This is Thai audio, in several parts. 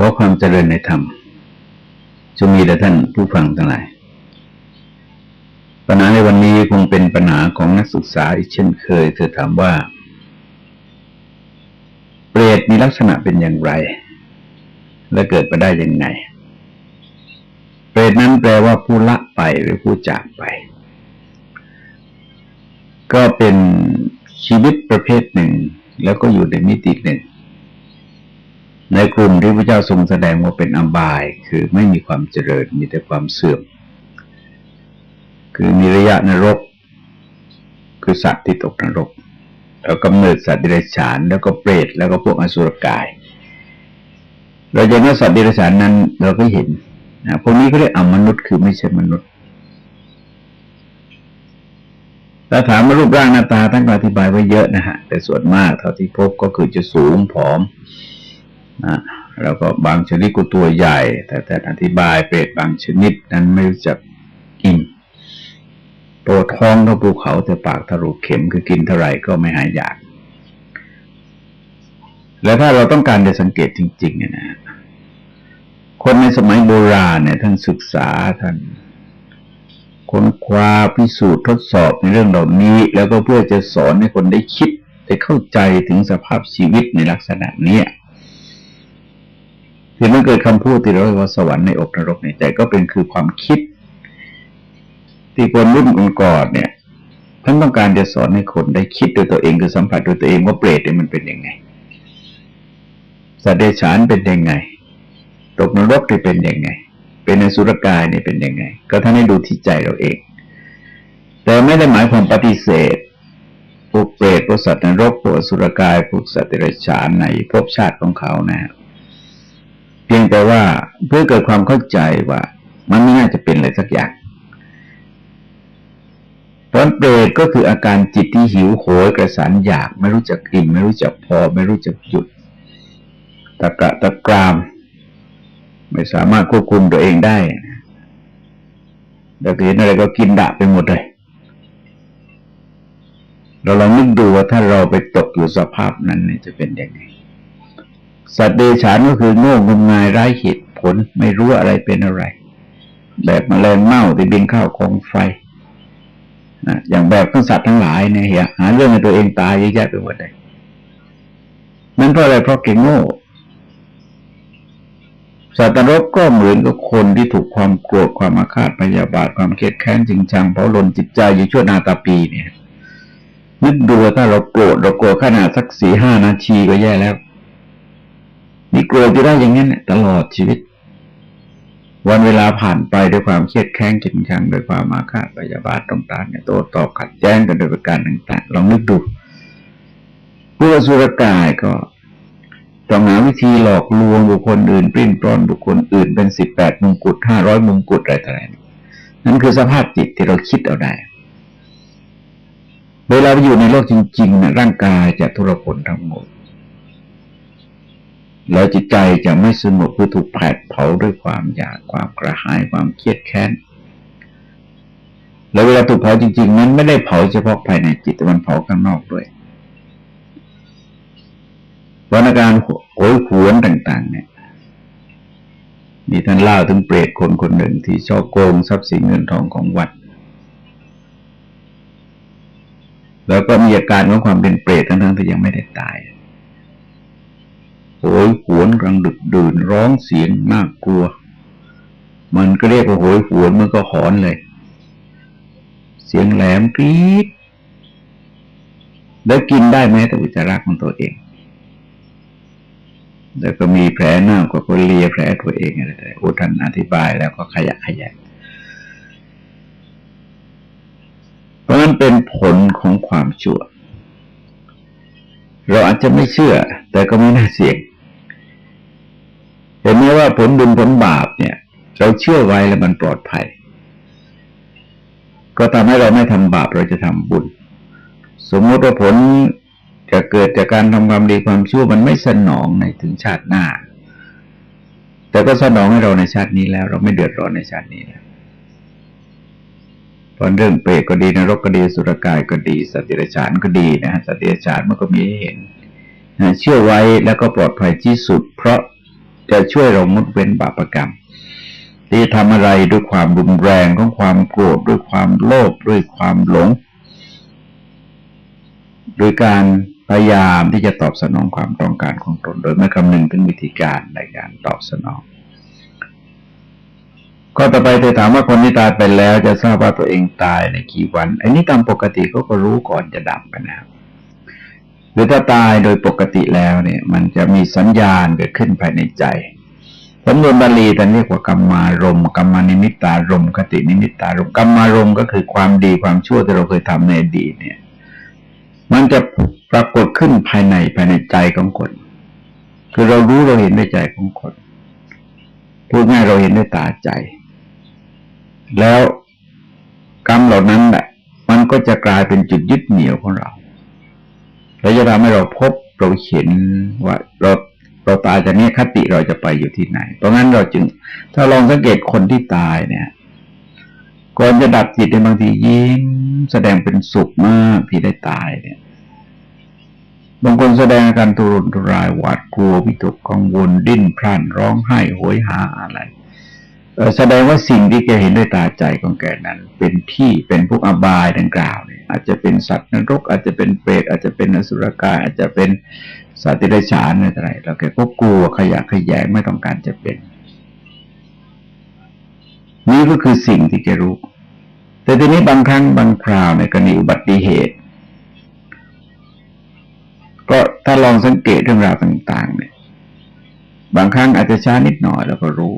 ขอความเจริญในธรรมจงมีแด่ท่านผู้ฟังทั้งหลาย ปัญหาในวันนี้คงเป็นปัญหาของนักศึกษาอีกเช่นเคย เธอถามว่า เปรตมีลักษณะเป็นอย่างไร และเกิดมาได้ยังไง เปรตนั้นแปลว่าผู้ละไปหรือผู้จากไป ก็เป็นชีวิตประเภทหนึ่ง แล้วก็อยู่ในมิติหนึ่ง ในกลุ่มที่พระเจ้าทรงแสดงว่าเป็นอบาย คือไม่มีความเจริญมีแต่ความเสื่อม คือมีระยะนรก คือสัตว์ที่ตกนรก แล้วกำเนิดสัตว์ดิเรกชันแล้วก็เปรตแล้วก็พวกอสุรกาย เราจะว่าสัตว์ดิเรกชันนั้น เราก็เห็นนะพวกนี้ก็เรียกอมนุษย์คือไม่ใช่มนุษย์ถ้าถามว่ารูปร่างหน้าตาท่านก็อธิบายไว้เยอะนะฮะแต่ส่วนมากเท่าที่พบก็คือจะสูงผอม นะแล้วก็บางชนิดก็ตัวใหญ่ แต่แต่อธิบายเปรตบางชนิดนั้นไม่รู้จักกินตัวท้องเท่าภูเขาแต่ปากทะลุเข็มคือกินเท่าไหร่ก็ไม่หายอยาก แล้วถ้าเราต้องการจะสังเกตจริง ๆ เนี่ยนะ คนในสมัยโบราณเนี่ยท่านศึกษาท่านค้นคว้าพิสูจน์ทดสอบในเรื่องเหล่านี้ แล้วก็เพื่อจะสอนให้คนได้คิดได้เข้าใจถึงสภาพชีวิตในลักษณะเนี้ย คือมันเกิดคำพูดที่เราเรียกว่าสวรรค์ในอกนรกในใจก็เป็นคือความคิด ที่คนรุ่นก่อนเนี่ยท่านต้องการจะสอนให้คนได้คิดด้วยตัวเองคือสัมผัสด้วยตัวเองว่าเปรตเนี่ยมันเป็นยังไงสัตว์เดชานเป็นยังไงตกนรกจะเป็นยังไง เป็นอสุรกายเนี่ยเป็นยังไง ก็ท่านให้ดูที่ใจเราเอง แต่ไม่ได้หมายความปฏิเสธพวกเปรตพวกสัตว์นรกพวกสุรกายพวกสัตว์เดรัจฉานในภพชาติของเขานะเพียงแต่ว่าเพื่อเกิดความเข้าใจว่า มันไม่น่าจะเป็นอะไรสักอย่างเพราะเปรตก็คืออาการจิตที่หิวโหยกระสานอยาก ไม่รู้จักอิ่มไม่รู้จักพอ ไม่รู้จักหยุดตะกะตะกราม ไม่สามารถควบคุมตัวเองได้แต่เห็นอะไรก็กินดะไปหมดเลย เราลองนึกดูว่าถ้าเราไปตกอยู่สภาพนั้นจะเป็นยังไง สัตว์เดชานก็คือโง่งมงายไร้เหตุผลไม่รู้อะไรเป็นอะไร แบบมแมลงเม่าที่บินเข้าคงไฟนะอย่างแบบของสัตว์ทั้งหลายเนี่ยหาเรื่องให้ตัวเองตายเยอะแยะไปหมดเลยนั่นเพราะอะไรเพราะเก่งโง่สัตว์นรกก็เหมือนกับคนที่ถูกความโกรธความอาฆาตพยาบาทความเกลียดแค้นจริงจังเผาลนจิตใจอยู่ชั่วนาตาปีเนี่ยนึกดูถ้าเราโกรธเราโกรธขนาดสักสี่ห้านาทีก็แย่แล้ว นี่โกรธจะได้อย่างนั้นตลอดชีวิต วันเวลาผ่านไปด้วยความเครียดแค้นจริงจังด้วยความอาฆาตพยาบาทต่างๆเนี่ยโต้ตอบขัดแย้งกันโดยประการต่างๆลองนึกดูผู้สุรกายก็ต้องหาวิธีหลอกลวงบุคคลอื่นปริ้นปล้อนบุคคลอื่นเป็นสิบแปดมงกุฎห้าร้อยมงกุฎอะไรต่างๆนั่นคือสภาพจิตที่เราคิดเอาได้เวลาไปอยู่ในโลกจริงๆนะร่างกายจะทุรพลทั้งหมด แล้วจิตใจจะไม่สงบคือถูกแผดเผาด้วยความอยากความกระหายความเครียดแค้นแล้วเวลาถูกเผาจริงๆ มันไม่ได้เผาเฉพาะภายในจิตแต่มันเผาข้างนอกด้วยวรรณการโหยหวนต่าง ๆ เนี่ยมีท่านเล่าถึงเปรตคนคนหนึ่งที่ชอบโกงทรัพย์สินเงินทองของวัด แล้วก็มีอาการของความเป็นเปรตทั้งๆที่ยังไม่ได้ตาย โหยหวนกลางดึกดื่นร้องเสียงน่ากลัว มันก็เรียกว่าโหยหวนมันก็หอนเลย เสียงแหลมกรี๊ดแล้วกินได้ไหมแต่อุจจาระของตัวเอง แล้วก็มีแผลหน้าก็เลียแผลตัวเองอะไรโอ้ท่านอธิบายแล้วก็ขยะขยะเพราะนั้นเป็นผลของความชั่ว เราอาจจะไม่เชื่อ แต่ก็ไม่น่าเสี่ยงเห็นไหมว่าผลบุญผลบาปเนี่ย เราเชื่อไว้แล้วมันปลอดภัย ก็ทำให้เราไม่ทำบาปเราจะทำบุญ สมมติว่าผลจะเกิดจากการทำความดีความชั่วมันไม่สนองในถึงชาติหน้า แต่ก็สนองให้เราในชาตินี้แล้ว เราไม่เดือดร้อนในชาตินี้แล้ว ตอนเรื่องเปรตก็ดีนรกก็ดีสุรกายก็ดีสติรฉานก็ดีนะฮะสติรฉานมันก็มีให้เห็นเชื่อไว้แล้วก็ปลอดภัยที่สุด เพราะจะช่วยเรางดเว้นบาปกรรม ที่ทำอะไรด้วยความรุนแรงของความโกรธด้วยความโลภด้วยความหลง โดยการพยายามที่จะตอบสนองความต้องการของตน โดยไม่คำนึงถึงวิธีการในการตอบสนอง ก็ต่อไปเธอถามว่าคนที่ตายไปแล้ว จะทราบว่าตัวเองตายในกี่วัน อันนี้ตามปกติเขาก็รู้ก่อนจะดับกันะครับหรือถ้าตายโดยปกติแล้วเนี่ย มันจะมีสัญญาณเกิดขึ้นภายในใจสำนวนบาลีท่านเรียกว่ากรรมารมกรรมานิมิตารมคตินิมิตารมกรรมารมก็คือความดีความชั่วที่เราเคยทำในอดีตเนี่ย มันจะปรากฏขึ้นภายในภายในใจของคน คือเรารู้เราเห็นในใจของคนพูดง่ายเราเห็นด้วยตาใจ แล้วกรรมเหล่านั้นแหละมันก็จะกลายเป็นจุดยึดเหนี่ยวของเราแล้วจะทำให้เราพบเราเห็นว่าเราเราตายจากนี้คติเราจะไปอยู่ที่ไหน เพราะงั้นเราจึง ถ้าลองสังเกตคนที่ตายเนี่ยก่อนจะดับจิตในบางทียิ้มแสดงเป็นสุขมากที่ได้ตายเนี่ยบางคนแสดงอาการทุรนทุรายหวาดกลัววิตกกังวลดิ้นพล่านร้องไห้โหยหาอะไร แสดงว่าสิ่งที่แกเห็นด้วยตาใจของแกนั้น เป็นที่เป็นพวกอบายดังกล่าวเนี่ยอาจจะเป็นสัตว์นรก อาจจะเป็นเปรตอาจจะเป็นอสุรกาย อาจจะเป็นสัตว์ที่ได้ฉานอะไรแล้วแกก็กลัวขยะขยงไม่ต้องการจะเป็น นี่ก็คือสิ่งที่แกรู้ แต่ทีนี้บางครั้งบางคราวในกรณีอุบัติเหตุ ก็ถ้าลองสังเกตเรื่องราวต่าง ๆ เนี่ย บางครั้งอาจจะช้านิดหน่อยแล้วก็รู้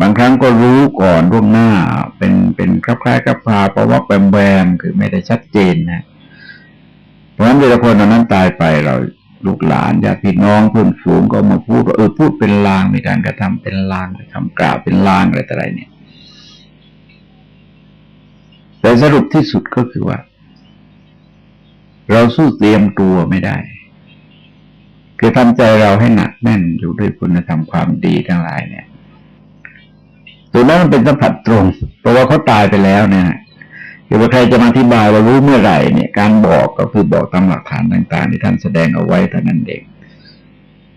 บางครั้งก็รู้ก่อนล่วงหน้า เป็นเป็นคล้ายๆกับพาเพราะว่าแบมแบมคือไม่ได้ชัดเจนนะเพราะฉะนั้นเวลาคนนั้นตายไปเราลูกหลานญาติพี่น้องเพื่อนฝูงก็มาพูดว่าเออพูดเป็นลางในการกระทำเป็นลางคำกล่าวเป็นลางอะไรต่ออะไรเนี่ย แต่สรุปที่สุดก็คือว่า เราสู้เตรียมตัวไม่ได้ คือทำใจเราให้หนักแน่นอยู่ด้วยคุณธรรมความดีทั้งหลายเนี่ย ตัวนั้นมันเป็นสัมผัสตรง เพราะว่าเขาตายไปแล้วเนี่ยคือว่าใครจะมาอธิบายว่ารู้เมื่อไหร่เนี่ย การบอกก็คือบอกตามหลักฐานต่างๆ ที่ท่านแสดงเอาไว้เท่านั้นเอง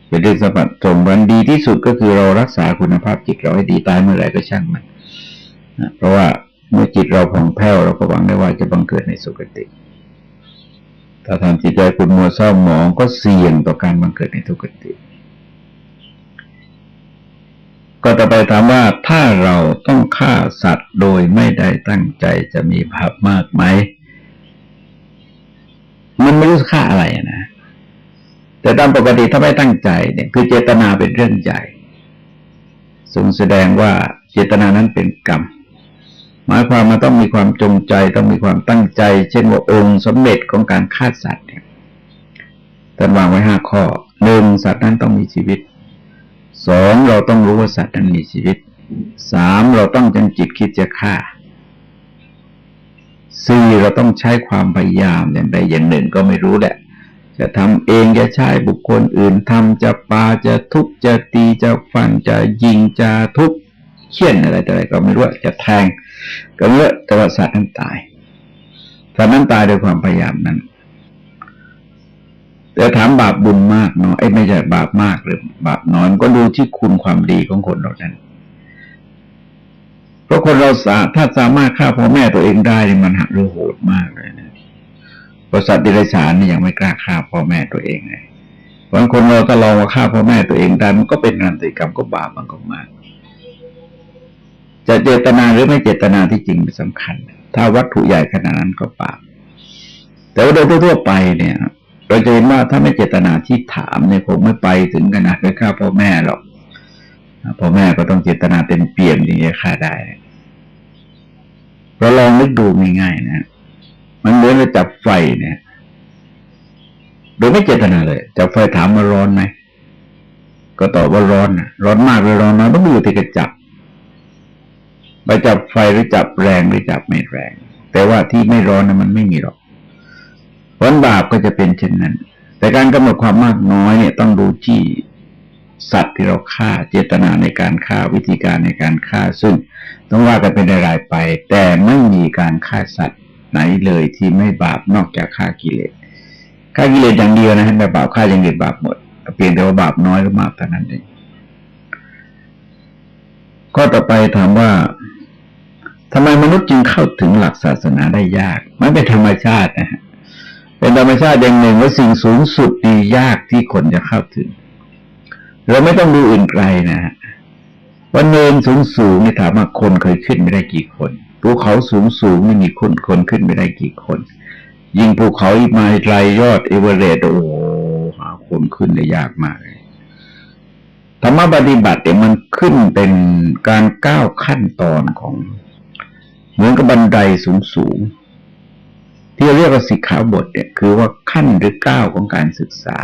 เป็นเรื่องสัมผัสตรงวันดีที่สุดก็คือเรารักษาคุณภาพจิตเราให้ดีตายเมื่อไหร่ก็ช่างมันเพราะว่าเมื่อจิตเราผ่องแผ้วเราก็หวังได้ว่าจะบังเกิดในสุคติ ถ้าทำจิตใจคุณมัวเศร้าหมองก็เสี่ยงต่อการบังเกิดในทุกขติ ก็ต่อไปถามว่าถ้าเราต้องฆ่าสัตว์โดยไม่ได้ตั้งใจจะมีภาพมากไหม มันไม่รู้ฆ่าอะไรนะ แต่ตามปกติถ้าไม่ตั้งใจเนี่ยคือเจตนาเป็นเรื่องใหญ่ทรงแสดงว่าเจตนานั้นเป็นกรรมหมายความมาต้องมีความจงใจต้องมีความตั้งใจ เช่นว่าองค์สำเร็จของการฆ่าสัตว์เนี่ยท่วางไว้ห้าข้อหนึ่งสัตว์นั้นต้องมีชีวิต สองเราต้องรู้ว่าสัตว์นั้นมีชีวิตสามเราต้องจังจิตคิดจะฆ่าสี่เราต้องใช้ความพยายามอย่างใดอย่างหนึ่งก็ไม่รู้แหละ จะทำเองจะใช้บุคคลอื่นทำจะปาจะทุบจะตีจะฟันจะยิงจะทุบเขี่ยนอะไรแต่อะไรก็ไม่รู้จะแทง ก็ไม่รู้แต่ว่าสัตว์นั้นตายสัตว์นั้นตายด้วยความพยายามนั้น แต่ถามบาปบุญมากเนาะไอ้ไม่ใช่บาปมากหรือบาปน้อยก็ดูที่คุณความดีของคนเรานั้นเพราะคนเราสาถ้าสามารถฆ่าพ่อแม่ตัวเองได้มันหักหรือโหดมากเลยนะบริษัทดิเรกชันนี่ยังไม่กล้าฆ่าพ่อแม่ตัวเองเลยบางคนเราก็ลองมาฆ่าพ่อแม่ตัวเองได้มันก็เป็นนันติกรรมก็บาปมันก็มาก จะเจตนาหรือไม่เจตนาที่จริงเป็นสำคัญ ถ้าวัตถุใหญ่ขนาดนั้นก็บาปแต่ว่าโดยทั่วไปเนี่ย เราจะเห็นว่าถ้าไม่เจตนาที่ถามเนี่ยคงไม่ไปถึงขนาดไปฆ่าพ่อแม่หรอกพ่อแม่ก็ต้องเจตนาเต็มเปี่ยมถึงจะฆ่าได้เราลองนึกดูง่ายๆนะมันเหมือนเราจับไฟเนี่ยโดยไม่เจตนาเลยจับไฟถามมาร้อนไหมก็ตอบว่าร้อนนะร้อนมากหรือร้อนน้อยต้องดูที่กระจับไปจับไฟหรือจับแรงหรือจับไม่แรง แต่ว่าที่ไม่ร้อนนะมันไม่มีหรอก ผลบาปก็จะเป็นเช่นนั้น แต่การกำหนดความมากน้อยเนี่ยต้องดูที่สัตว์ที่เราฆ่าเจตนาในการฆ่าวิธีการในการฆ่าซึ่งต้องว่ากันเป็นรายไป แต่ไม่มีการฆ่าสัตว์ไหนเลยที่ไม่บาปนอกจากฆ่ากิเลสฆ่ากิเลสอย่างเดียวนะฮะแต่บาปฆ่าอย่างเดียวบาปหมดเพียงแต่ว่าบาปน้อยหรือบาปเท่านั้นเองก็ต่อไปถามว่าทำไมมนุษย์จึงเข้าถึงหลักศาสนาได้ยาก มันเป็นธรรมชาตินะฮะ เป็นธรรมชาติอย่างหนึ่งว่าสิ่งสูงสุดดียากที่คนจะเข้าถึง เราไม่ต้องดูอื่นไกลนะฮะวันเนินสูงสูงนี่ถามว่าคนเคยขึ้นไม่ได้กี่คนภูเขาสูงสูงไม่มีคนคนขึ้นไม่ได้กี่คน ยิงภูเขาอีกมาไกลยอดเอเวอเรสต์โอ้หาคนขึ้นได้ยากมากเลยธรรมปฏิบัติเนี่ยมันขึ้นเป็นการก้าวขั้นตอนของ เหมือนกับบันไดสูงสูง ที่เรียกว่าสิกขาบทเนี่ยคือว่าขั้นหรือก้าวของการศึกษา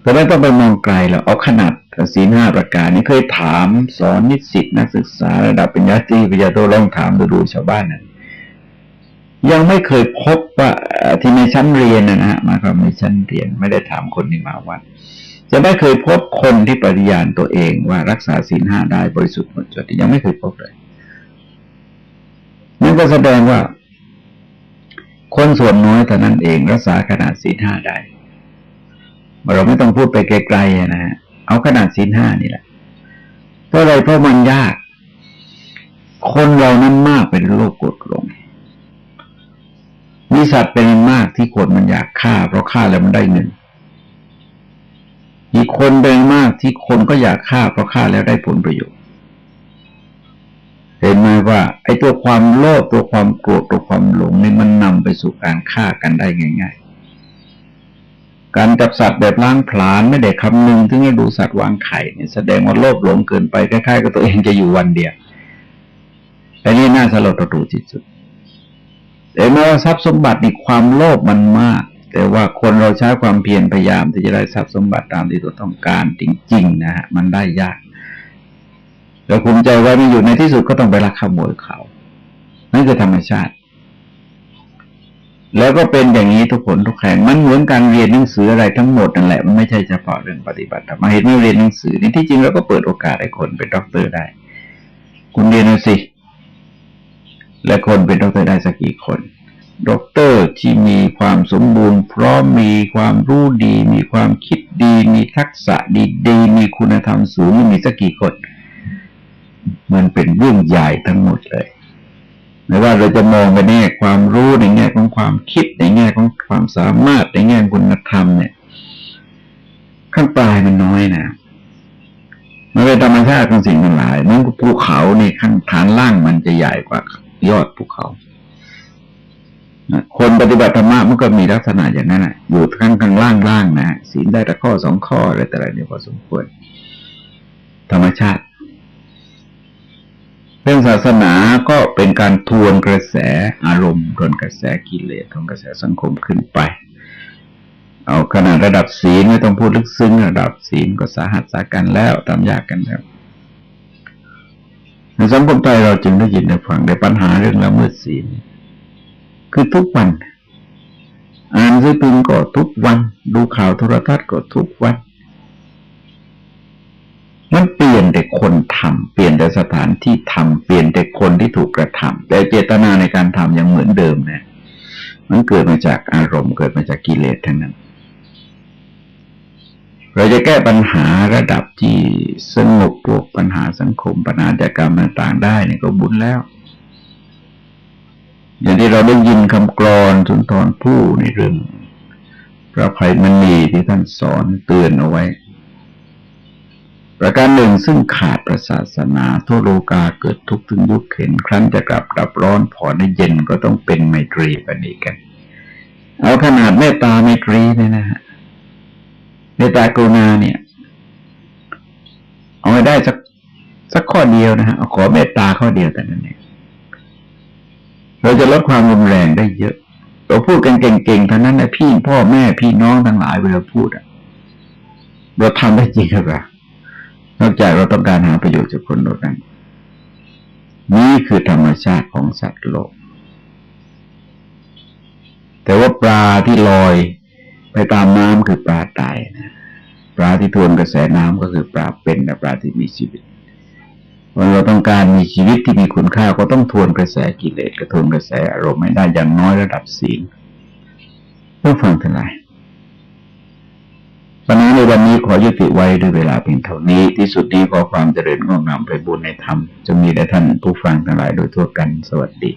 เราะนั้นต้องไปมองไกลแล้วเอาขนาดสีหน้าประการนี้เคยถามสอนนิสิตนักศึกษา ระดับปริญญาตรีปริญญาโทลองถามดูดูชาวบ้านนั้นยังไม่เคยพบว่าที่ในชั้นเรียนนะฮะมาความในชั้นเรียนไม่ได้ถามคนที่มาวัดจะไม่เคยพบคนที่ปฏิญาณตัวเองว่ารักษาศีลห้าได้บริสุทธิ์หมดจดยังไม่เคยพบเลยนั่นก็แสดงว่า คนส่วนน้อยแต่านั้นเองรักษาขนาดศีลห้าได้เราไม่ต้องพูดไปไกลๆนะฮะเอาขนาดศีลห้านี่แหละเพราะอะไรเพราะมันยาก คนเรานั้นมากเป็นโรคกดลงมีสัตว์เป็นมากที่คนมันอยากฆ่า เพราะฆ่าแล้วมันได้เงินอีกคนเป็นมากที่คนก็อยากฆ่าเพราะฆ่าแล้วได้ผลประโยชน์ เห็นไหมว่า ไอ้ตัวความโลภตัวความโกรธตัวความหลงนี่มันนำไปสู่การฆ่ากันได้ง่าย ๆ การจับสัตว์แบบล้างผลาญไม่ได้คำนึงถึงให้ดูสัตว์วางไข่เนี่ยแสดงว่าโลภหลงเกินไปคล้ายๆกับตัวเองจะอยู่วันเดียวอันนี้น่าสลดประตูที่สุดแต่เมื่อทรัพย์สมบัตินี่ความโลภมันมาก แต่ว่าคนเราใช้ความเพียรพยายามที่จะได้ทรัพย์สมบัติตามที่ตัวต้องการจริง ๆ นะฮะมันได้ยาก เราคุมใจไว้ไม่อยู่ในที่สุดก็ต้องไปลักขโมยเขา นั่นคือธรรมชาติ แล้วก็เป็นอย่างนี้ทุกคนทุกแห่งมันเหมือนการเรียนหนังสืออะไรทั้งหมดนั่นแหละมันไม่ใช่เฉพาะเรื่องปฏิบัติธรรมเห็นไม่เรียนหนังสือนี่ที่จริงเราก็เปิดโอกาสให้คนเป็นด็อกเตอร์ได้ คุณเรียนนะสิ และคนเป็นด็อกเตอร์ได้สักกี่คนด็อกเตอร์ที่มีความสมบูรณ์พร้อมมีความรู้ดี มีความคิดดี มีทักษะดีดีมีคุณธรรมสูงมีสักกี่คน มันเป็นเรื่องใหญ่ทั้งหมดเลยไม่ว่าเราจะมองไปในแง่ความรู้ในแง่ของความคิดในแง่ของความสามารถในแง่คุณธรรมเนี่ย ข้างปลายมันน้อยนะมันเป็นธรรมชาติของสิ่งทั้งหลายมันภูเขาในข้างฐานล่างมันจะใหญ่กว่ายอดภูเขาคนปฏิบัติธรรมะมันก็มีลักษณะอย่างนั้นแหละอยู่ข้างข้างล่างล่างนะศีลได้แต่ข้อสองข้ออะไรแต่อะไรเนี่ยพอสมควร ธรรมชาติ เรื่องศาสนาก็เป็นการทวนกระแสอารมณ์ทวนกระแสกิเลสทวนกระแสสังคมขึ้นไป เอาขนาดระดับศีลไม่ต้องพูดลึกซึ้งระดับศีลก็สาหัสสากันแล้วตามยากกันแล้วในสังคมไทยเราจึงได้ยินได้ฟังในปัญหาเรื่องละเมิดศีลคือทุกวัน อ่านซื้อพิมพ์ก็ทุกวัน ดูข่าวโทรทัศน์ก็ทุกวัน มันเปลี่ยนแต่คนทำเปลี่ยนแต่สถานที่ทำเปลี่ยนแต่คนที่ถูกกระทำแต่เจตนาในการทำยังเหมือนเดิมเนี่ยมันเกิดมาจากอารมณ์เกิดมาจากกิเลสทั้งนั้น เราจะแก้ปัญหาระดับที่สงบพวกปัญหาสังคม ปัญหาจากกรรมต่างๆได้เนี่ยก็บุญแล้ว อย่างที่เราได้ยินคำกรอนสุนทรผู้ในเรื่องพระภัยมณีที่ท่านสอนเตือนเอาไว้ ประการหนึ่งซึ่งขาดประศาสนาทั่วโลกาเกิดทุกข์ถึงยุคเข็นครั้นจะกลับกลับร้อนพอในเย็นก็ต้องเป็นไมตรีปณีกัน เอาขนาดเมตตาไมตรีเนี่ยนะฮะเมตตากรุณาเนี่ย เอาไว้ได้สักสักข้อเดียวนะฮะเอาขอเมตตาข้อเดียวแต่นั้นเองเราจะลดความรุนแรงได้เยอะเราพูดกันเก่งๆทั้งนั้นนะพี่พ่อแม่พี่น้องทั้งหลายเวลาพูดอะเราทำได้จริงหรือเปล่า นอกจากเราต้องการหาประโยชน์จากคนเรานั้นนี่คือธรรมชาติของสัตว์โลก แต่ว่าปลาที่ลอยไปตามน้ำคือปลาตายนะปลาที่ทวนกระแสน้ำก็คือปลาเป็นและปลาที่มีชีวิตว่าเราต้องการมีชีวิตที่มีคุณค่าก็ต้องทวนกระแสกิเลสกระทวนกระแสอารมณ์ไม่ได้อย่างน้อยระดับศีลเพื่อฟังทั้งหลาย ปัญหาในวันนี้ขอยุติไว้ด้วยเวลาเพียงเท่านี้ ที่สุดนี้ขอความเจริญงอกงามไปบุญในธรรม จะมีแด่ท่านผู้ฟังทั้งหลายโดยทั่วกันสวัสดี